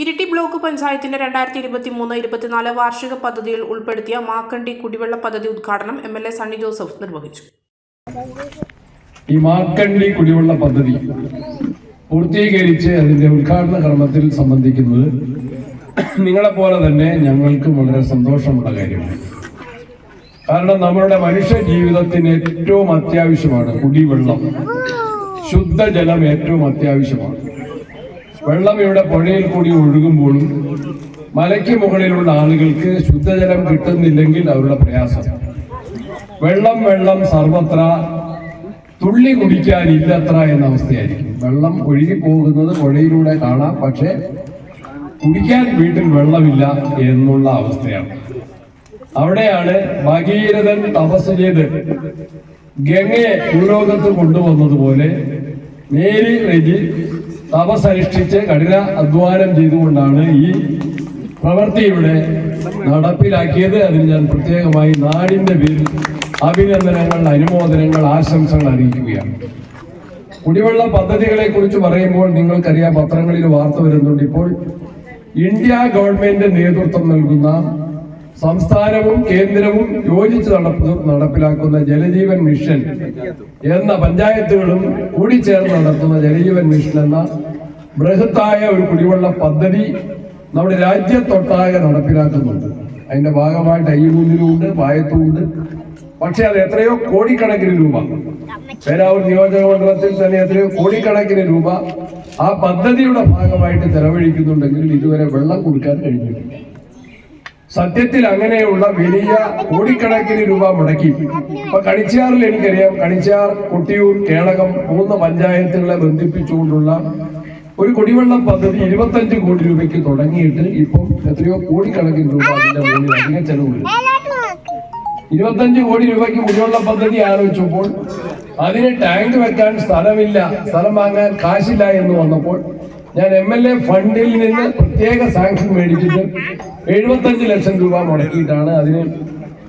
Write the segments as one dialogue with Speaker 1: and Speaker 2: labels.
Speaker 1: Iritty block പഞ്ചായത്തിന്റെ രണ്ടായിരത്തി ഇരുപത്തി മൂന്ന് ഇരുപത്തിനാല് വാർഷിക പദ്ധതിയിൽ ഉൾപ്പെടുത്തിയ മാക്കണ്ടി കുടിവെള്ള പദ്ധതി ഉദ്ഘാടനം M L A Sunny Joseph നിർവഹിച്ചു.
Speaker 2: ഈ മാക്കണ്ടി കുടിവെള്ള പദ്ധതി പൂർത്തീകരിച്ച് അതിന്റെ ഉദ്ഘാടന കർമ്മത്തിൽ സംബന്ധിക്കുന്നത് നിങ്ങളെപ്പോലെ തന്നെ ഞങ്ങൾക്കും വളരെ സന്തോഷമുള്ള കാര്യമാണ്. കാരണം നമ്മളുടെ മനുഷ്യ ജീവിതത്തിന് ഏറ്റവും അത്യാവശ്യമാണ് കുടിവെള്ളം. ശുദ്ധജലം ഏറ്റവും അത്യാവശ്യമാണ്. വെള്ളം ഇവിടെ പുഴയിൽ കൂടി ഒഴുകുമ്പോഴും മലയ്ക്ക് മുകളിലുള്ള ആളുകൾക്ക് ശുദ്ധജലം കിട്ടുന്നില്ലെങ്കിൽ അവരുടെ പ്രയാസം. വെള്ളം വെള്ളം സർവത്ര തുള്ളി കുടിക്കാനില്ലത്ര എന്ന അവസ്ഥയായിരിക്കും. വെള്ളം ഒഴുകി പോകുന്നത് പുഴയിലൂടെ കാണാം പക്ഷേ കുടിക്കാൻ വീട്ടിൽ വെള്ളമില്ല എന്നുള്ള അവസ്ഥയാണ്. അവിടെയാണ് ഭഗീരഥൻ തപസ് ചെയ്ത് ഗംഗയെ ഭൂലോകത്ത് കൊണ്ടുവന്നതുപോലെ മേരി റെജി തപസനുഷ്ഠിച്ച് കഠിന അധ്വാനം ചെയ്തുകൊണ്ടാണ് ഈ പ്രവൃത്തി ഇവിടെ നടപ്പിലാക്കിയത്. അതിന് ഞാൻ പ്രത്യേകമായി നാടിന്റെ പേരിൽ അഭിനന്ദനങ്ങൾ അനുമോദനങ്ങൾ ആശംസകൾ അറിയിക്കുകയാണ്. കുടിവെള്ള പദ്ധതികളെ കുറിച്ച് പറയുമ്പോൾ നിങ്ങൾക്കറിയാം പത്രങ്ങളിൽ വാർത്ത വരുന്നുണ്ട്. ഇപ്പോൾ ഇന്ത്യ ഗവൺമെന്റ് നേതൃത്വം നൽകുന്ന സംസ്ഥാനവും കേന്ദ്രവും യോജിച്ച് നടപ്പ് നടപ്പിലാക്കുന്ന ജലജീവൻ മിഷൻ എന്ന പഞ്ചായത്തുകളും കൂടി ചേർന്ന് നടത്തുന്ന ജലജീവൻ മിഷൻ എന്ന ബൃഹത്തായ ഒരു കുടിവെള്ള പദ്ധതി നമ്മുടെ രാജ്യത്തൊട്ടാകെ നടപ്പിലാക്കുന്നുണ്ട്. അതിന്റെ ഭാഗമായിട്ട് അയ്യകൂന്നിലുമുണ്ട് പായത്തുമുണ്ട് പക്ഷെ അത് എത്രയോ കോടിക്കണക്കിന് രൂപ. പേരാവൂർ നിയോജക മണ്ഡലത്തിൽ തന്നെ എത്രയോ കോടിക്കണക്കിന് രൂപ ആ പദ്ധതിയുടെ ഭാഗമായിട്ട് ചെലവഴിക്കുന്നുണ്ടെങ്കിൽ ഇതുവരെ വെള്ളം കൊടുക്കാൻ കഴിഞ്ഞിട്ടില്ല. സത്യത്തിൽ അങ്ങനെയുള്ള വലിയ കോടിക്കണക്കിന് രൂപ മുടക്കി. ഇപ്പൊ കണിച്ചാറിൽ എനിക്കറിയാം. കണിച്ചാർ കൊട്ടിയൂർ കേളകം മൂന്ന് പഞ്ചായത്തുകളെ ബന്ധിപ്പിച്ചുകൊണ്ടുള്ള ഒരു കുടിവെള്ള പദ്ധതി ഇരുപത്തഞ്ച് കോടി രൂപയ്ക്ക് തുടങ്ങിയിട്ട് ഇപ്പം എത്രയോ കോടിക്കണക്കിന് രൂപ അതിന്റെ മുകളിൽ അധിക ചെലവുണ്ട്. ഇരുപത്തഞ്ച് കോടി രൂപയ്ക്ക് കുടിവെള്ള പദ്ധതി ആലോചിച്ചപ്പോൾ അതിന് ടാങ്ക് വെക്കാൻ സ്ഥലമില്ല സ്ഥലം വാങ്ങാൻ കാശില്ല എന്ന് വന്നപ്പോൾ ഞാൻ എം എൽ എ ഫണ്ടിൽ നിന്ന് പ്രത്യേക സാങ്ഷൻ മേടിച്ചിട്ട് എഴുപത്തഞ്ച് ലക്ഷം രൂപ മുടക്കിയിട്ടാണ് അതിന്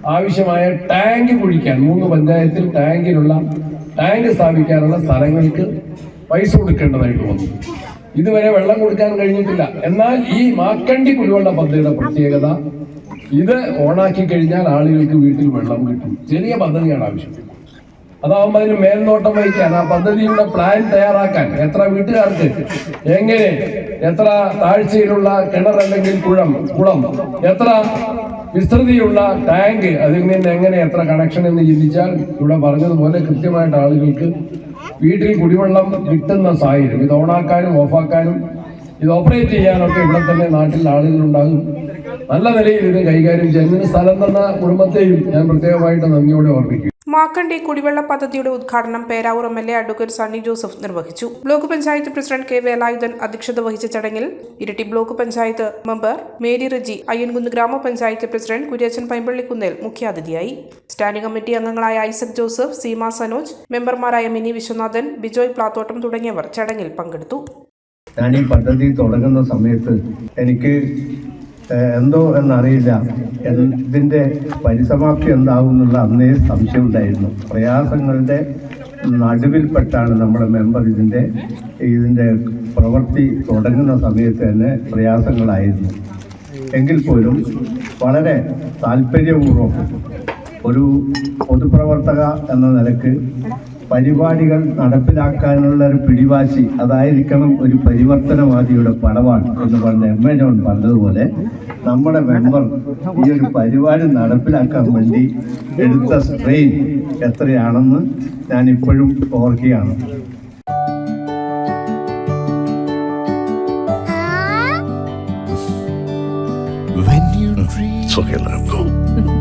Speaker 2: ആവശ്യമായ ടാങ്ക് കുഴിക്കാൻ മൂന്ന് പഞ്ചായത്തിൽ ടാങ്കിനുള്ള ടാങ്ക് സ്ഥാപിക്കാനുള്ള സ്ഥലങ്ങൾക്ക് പൈസ കൊടുക്കേണ്ടതായിട്ട് വന്നു ഇതുവരെ വെള്ളം കൊടുക്കാൻ കഴിഞ്ഞിട്ടില്ല. എന്നാൽ ഈ മാക്കണ്ടി കുടിവെള്ള പദ്ധതിയുടെ പ്രത്യേകത ഇത് ഓണാക്കി കഴിഞ്ഞാൽ ആളുകൾക്ക് വീട്ടിൽ വെള്ളം കിട്ടും. ചെറിയ പദ്ധതിയാണ് ആവശ്യം അതാവുമ്പോൾ അതിന് മേൽനോട്ടം വഹിക്കാൻ ആ പദ്ധതിയുടെ പ്ലാൻ തയ്യാറാക്കാൻ. എത്ര വീട്ടുകാർക്ക്? എങ്ങനെ? എത്ര താഴ്ചയിലുള്ള കിണർ അല്ലെങ്കിൽ കുഴം കുളം? എത്ര വിസ്തൃതിയുള്ള ടാങ്ക് അതിൽ നിന്ന് എങ്ങനെ എത്ര കണക്ഷൻ എന്ന് ചിന്തിച്ചാൽ ഇവിടെ പറഞ്ഞതുപോലെ കൃത്യമായിട്ട് ആളുകൾക്ക് വീട്ടിൽ കുടിവെള്ളം കിട്ടുന്ന സാഹചര്യം. ഇത് ഓണാക്കാനും ഓഫാക്കാനും ഇത് ഓപ്പറേറ്റ് ചെയ്യാനൊക്കെ ഇവിടെ തന്നെ നാട്ടിൽ ആളുകളുണ്ടാകും. നല്ല നിലയിൽ ഇത് കൈകാര്യം ചെയ്യുന്നതിന് സ്ഥലം തന്ന കുടുംബത്തെയും ഞാൻ പ്രത്യേകമായിട്ട് നന്ദിയോടെ ഓർമ്മിക്കും
Speaker 1: മാക്കണ്ടി കുടിവെള്ള പദ്ധതിയുടെ ഉദ്ഘാടനം Peravoor M L A advocate Sunny Joseph നിർവഹിച്ചു. Block panchayat president K Velayudhan അധ്യക്ഷത വഹിച്ച ചടങ്ങിൽ Iritty block panchayat member Mary Reji Ayyankunnu ഗ്രാമപഞ്ചായത്ത് പ്രസിഡന്റ് കുര്യച്ചൻ പൈമ്പള്ളിക്കുന്നേൽ മുഖ്യാതിഥിയായി. സ്റ്റാൻഡിംഗ് കമ്മിറ്റി അംഗങ്ങളായ ഐസക് ജോസഫ് സീമ സനോജ് മെമ്പർമാരായ മിനി വിശ്വനാഥൻ ബിജോയ് പ്ലാത്തോട്ടം തുടങ്ങിയവർ ചടങ്ങിൽ പങ്കെടുത്തു.
Speaker 3: ഞാൻ ഈ പദ്ധതി തുടങ്ങുന്ന സമയത്ത് എനിക്ക് എന്തോ എന്നറിയില്ല. ഇതിന്റെ പരിസമാപ്തി എന്താവും എന്നുള്ള അന്നേ സംശയം ഉണ്ടായിരുന്നു. പ്രയാസങ്ങളുടെ നടുവിൽപ്പെട്ടാണ് നമ്മുടെ മെമ്പർ ഇതിന്റെ ഇതിന്റെ പ്രവൃത്തി തുടങ്ങുന്ന സമയത്ത് തന്നെ പ്രയാസങ്ങളായിരുന്നു. എങ്കിൽ പോലും വളരെ താല്പര്യപൂർവം ഒരു പൊതുപ്രവർത്തക എന്ന നിലയ്ക്ക് പരിപാടികൾ നടപ്പിലാക്കാനുള്ള ഒരു പിടിവാശി അതായിരിക്കണം ഒരു പരിവർത്തനവാദിയുടെ പടവാണ് എന്ന് പറഞ്ഞ എം എ ജോൺ പറഞ്ഞതുപോലെ നമ്മുടെ മെമ്പർ ഈ ഒരു പരിപാടി നടപ്പിലാക്കാൻ വേണ്ടി എടുത്ത സ്ട്രെയിൻ എത്രയാണെന്ന് ഞാൻ ഇപ്പോഴും ഓർക്കുകയാണ്.
Speaker 4: When you dream